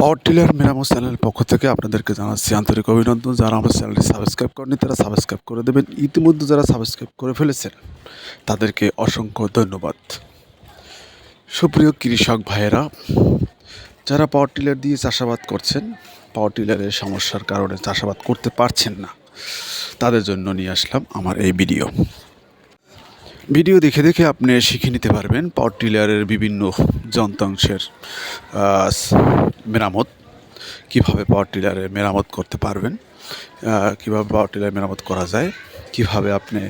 Power tiller মেরামত চ্যানেলের পক্ষ থেকে আপনাদেরকে জানাচ্ছি আন্তরিক অভিনন্দন। যারা আমার চ্যানেলটি সাবস্ক্রাইব করেনি তারা সাবস্ক্রাইব করে দেবেন। ইতিমধ্যে যারা সাবস্ক্রাইব করে ফেলেছেন, তাদেরকে অসংখ্য ধন্যবাদ। সুপ্রিয় কৃষক ভাইয়েরা, যারা পাওয়ার টিলার দিয়ে চাষাবাদ করছেন পাওয়ার টিলারের সমস্যার কারণে চাষাবাদ করতে পারছেন না, তাদের জন্য নিয়ে আসলাম আমার এই ভিডিও ভিডিও দেখে দেখে আপনি শিখে নিতে পারবেন পাওয়ার টিলারের বিভিন্ন যন্ত্রাংশের মেরামত। কীভাবে পাওয়ার টিলারে মেরামত করতে পারবেন কীভাবে পাওয়ার টিলার মেরামত করা যায়, কীভাবে আপনি,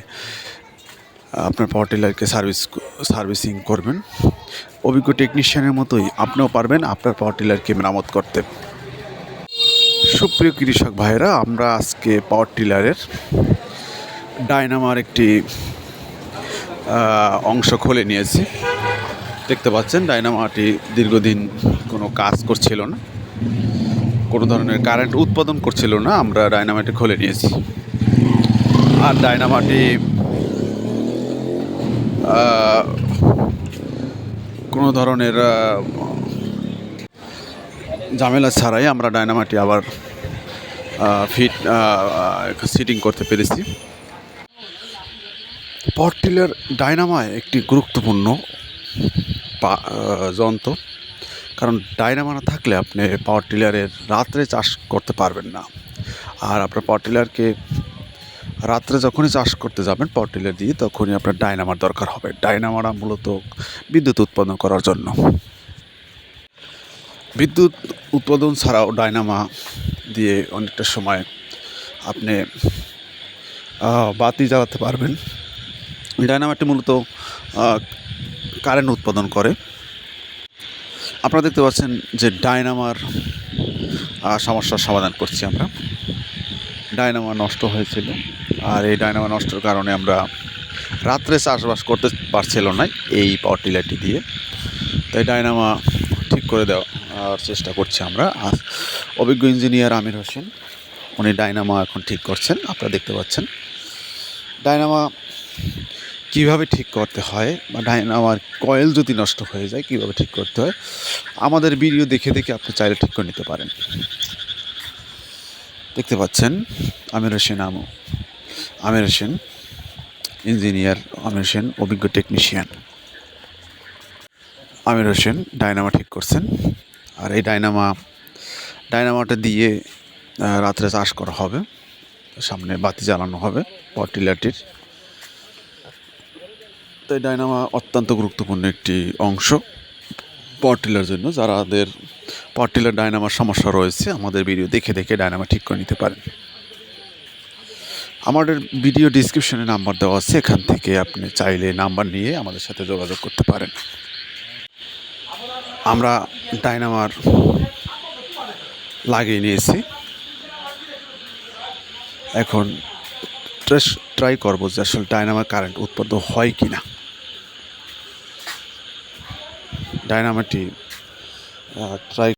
আপনার পাওয়ার টিলারকে সার্ভিস সার্ভিসিং করবেন। অভিজ্ঞ টেকনিশিয়ানের মতোই আপনিও পারবেন আপনার পাওয়ার টিলারকে মেরামত করতে। সুপ্রিয় কৃষক ভাইরা আমরা আজকে পাওয়ার টিলারের ডায়নামার একটি অংশ খুলে নিয়েছি। দেখতে পাচ্ছেন ডায়নামাটি দীর্ঘদিন কোনো কাজ করছিল না। কোনো ধরনের কারেন্ট উৎপাদন করছিল না, আমরা ডায়নামাটি খুলে নিয়েছি। আর ডায়নামাটি কোনো ধরনের ঝামেলা ছাড়াই আমরা ডায়নামাটি আবার ফিট সিটিং করতে পেরেছি। পাওয়ার টিলার ডায়নামায় একটি গুরুত্বপূর্ণ যন্ত্র। কারণ ডায়নামা না থাকলে আপনি পাওয়ার টিলারের রাত্রে চাষ করতে পারবেন না। আর আপনার পাওয়ার টিলারকে রাত্রে যখনই চাষ করতে যাবেন পাওয়ার টিলার দিয়ে তখনই আপনার ডায়নামার দরকার হবে। ডায়নামাটা মূলত বিদ্যুৎ উৎপাদন করার জন্য। বিদ্যুৎ উৎপাদন ছাড়াও ডায়নামা দিয়ে অনেকটা সময় আপনি বাতি জ্বালাতে পারবেন। ডায়নামাটি মূলত কারেন্ট উৎপাদন করে। আপনারা দেখতে পাচ্ছেন যে ডায়নামার সমস্যার সমাধান করছি আমরা। ডায়নামা নষ্ট হয়েছিল, আর এই ডায়নামা নষ্টের কারণে আমরা রাত্রে চাষবাস করতে পারছিল না এই পাওয়ার টিলারটি দিয়ে। তাই ডায়নামা ঠিক করে দেওয়ার চেষ্টা করছি আমরা। অভিজ্ঞ ইঞ্জিনিয়ার আমির হোসেন, উনি ডায়নামা এখন ঠিক করছেন, আপনারা দেখতে পাচ্ছেন। ডায়নামা কীভাবে ঠিক করতে হয় বা ডায়নামার কয়েল যদি নষ্ট হয়ে যায়, কীভাবে ঠিক করতে হয়? আমাদের ভিডিও দেখে দেখে আপনি চাইলে ঠিক করে নিতে পারেন। দেখতে পাচ্ছেন, আমির হোসেন আমু। আমির হোসেন ইঞ্জিনিয়ার আমির হোসেন, অভিজ্ঞ টেকনিশিয়ান আমির হোসেন, ডায়নামা ঠিক করছেন। আর এই ডায়নামা, ডায়নামাটা দিয়ে রাত্রে চাষ করা হবে। সামনে বাতি জ্বালানো হবে পাওয়ার টিলারটির তাই ডায়নামা অত্যন্ত গুরুত্বপূর্ণ একটি অংশ পাওয়ার টিলার জন্য। যারাদের পাওয়ার টিলার ডায়নামার সমস্যা রয়েছে, আমাদের ভিডিও দেখে দেখে ডায়নামা ঠিক করে নিতে পারেন। আমাদের ভিডিও ডিসক্রিপশনে নাম্বার দেওয়া আছে, এখান থেকে আপনি চাইলে নাম্বার নিয়ে আমাদের সাথে যোগাযোগ করতে পারেন। আমরা ডায়নামার লাগিয়ে নিয়েছি। এখন ট্রাই করব যে আসলে ডায়নামার কারেন্ট উৎপন্ন হয় কি না ডায়নামাটি ট্রাই